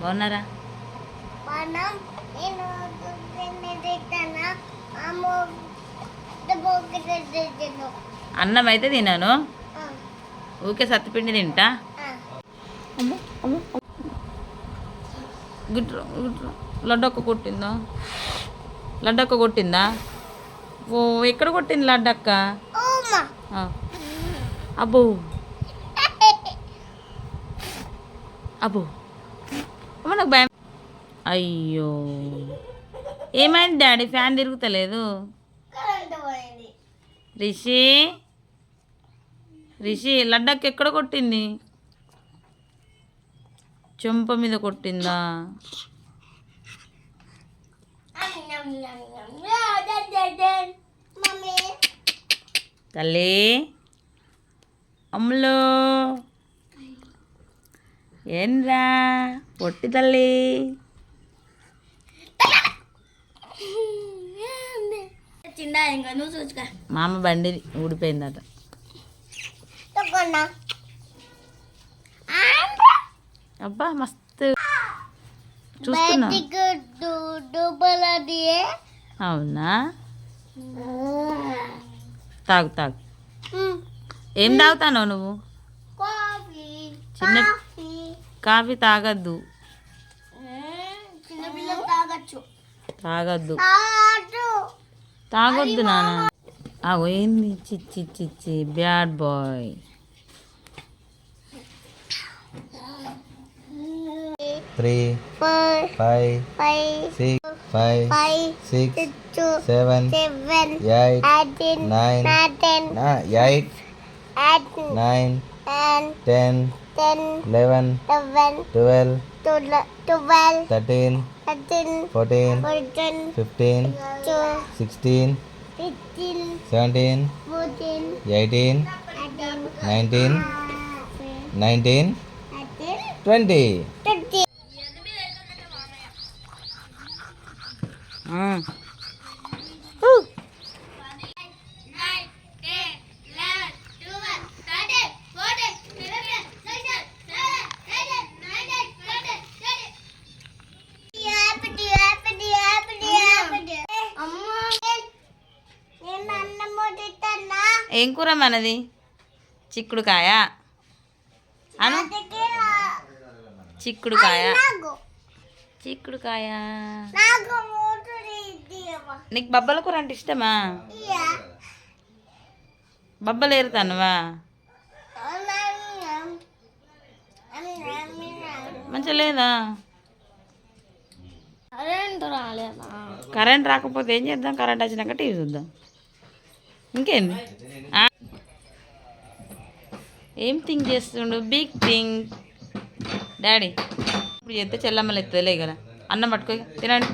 బాగున్నారా? తిన్నాను అన్నం అయితే తినాను. ఊకే సత్తిపిండి తింటా. గిట్రా లడ్డక్క కొట్టిందా? లడ్డక్క కొట్టిందా? ఓ ఎక్కడ కొట్టింది లడ్డక్క. అబ్బో. అబ్బో. నాకు భయం. అయ్యో. ఏమైంది డాడీ? ఫ్యాన్ తిరుగుతలేదు. కరెంట్ పోయింది. రిషి? రిషి లడ్డక్క ఎక్కడ కొట్టింది? చెంప మీద కొట్టిందా? మమ్మీ. తల్లి. అమ్ములు. ఏంరా? పొట్టి తల్లి. చిన్న ఇంకా? నువ్వు చూసుకో. మా అమ్మ బండి ఊడిపోయిందట. అబ్బా మస్తు. చూస్తున్నా. అవునా? తాగు తాగు. ఏం తాగుతానో నువ్వు? చిన్న కాఫీ తాగద్దు. తాగద్దు. తాగొద్దు నాన్న అగో ఏంది? చిచ్చి చిచ్చి bad boy. Three five five six five five six seven seven eight nine eight nine ten ten ten eleven eleven twelve twelve thirteen thirteen fourteen fourteen fifteen sixteen fifteen seventeen fourteen eighteen nineteen nineteen twenty twenty ఏం కూర మనది? చిక్కుడుకాయ. అను. చిక్కుడుకాయ. చిక్కుడుకాయ. నీకు బబ్బల కూర అంటే ఇష్టమా? బబ్బలు ఏరుతానువా? మంచిగా లేదా? కరెంట్ రాకపోతే ఏం చేద్దాం? కరెంట్ వచ్చినాక టీవీ చూద్దాం. ఇంకేంది ఏం థింక్ చేస్తుండు? బిగ్ థింగ్ డాడీ ఇప్పుడు చేస్తే చెల్లమ్మలు ఎత్తలే కదా. అన్నం పట్టుకో తినండి.